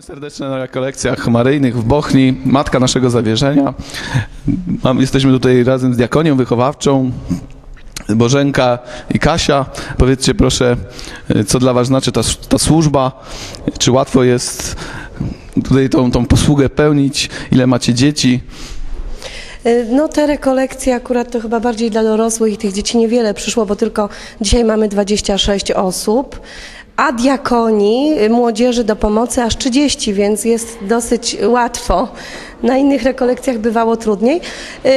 Serdeczne na rekolekcjach maryjnych w Bochni, matka naszego zawierzenia. Mam, jesteśmy tutaj razem z diakonią wychowawczą. Bożenka i Kasia, powiedzcie proszę, co dla Was znaczy ta, ta służba, czy łatwo jest tutaj tą, tą posługę pełnić, ile macie dzieci, Y, No te rekolekcje akurat to chyba bardziej dla dorosłych i tych dzieci niewiele przyszło, bo tylko dzisiaj mamy 26 osób, a diakoni, y, młodzieży do pomocy aż 30, więc jest dosyć łatwo. Na innych rekolekcjach bywało trudniej. Y,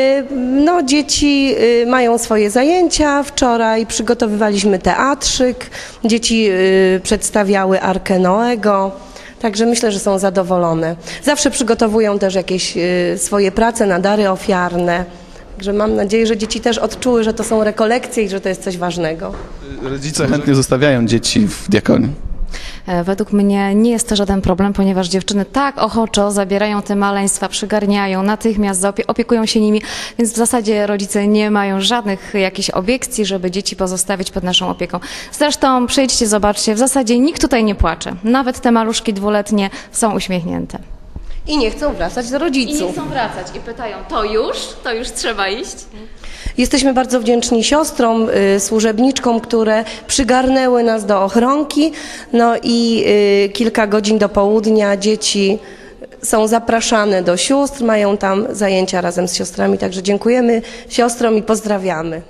No dzieci y, mają swoje zajęcia. Wczoraj przygotowywaliśmy teatrzyk. Dzieci przedstawiały Arkę Noego. Także myślę, że są zadowolone. Zawsze przygotowują też jakieś swoje prace na dary ofiarne. Także mam nadzieję, że dzieci też odczuły, że to są rekolekcje i że to jest coś ważnego. rodzice chętnie zostawiają dzieci w diakonii. E, Według mnie nie jest to żaden problem, ponieważ dziewczyny tak ochoczo zabierają te maleństwa, przygarniają, natychmiast opiekują się nimi, więc w zasadzie rodzice nie mają żadnych jakichś obiekcji, żeby dzieci pozostawić pod naszą opieką. Zresztą przyjdźcie, zobaczcie, w zasadzie nikt tutaj nie płacze. Nawet te maluszki dwuletnie są uśmiechnięte. I nie chcą wracać do I nie rodziców. chcą wracać i pytają, to już? To już trzeba iść? Jesteśmy bardzo wdzięczni siostrom, y, służebniczkom, które przygarnęły nas do ochronki. No i y, kilka godzin do południa dzieci są zapraszane do sióstr, mają tam zajęcia razem z siostrami. Także dziękujemy siostrom i pozdrawiamy.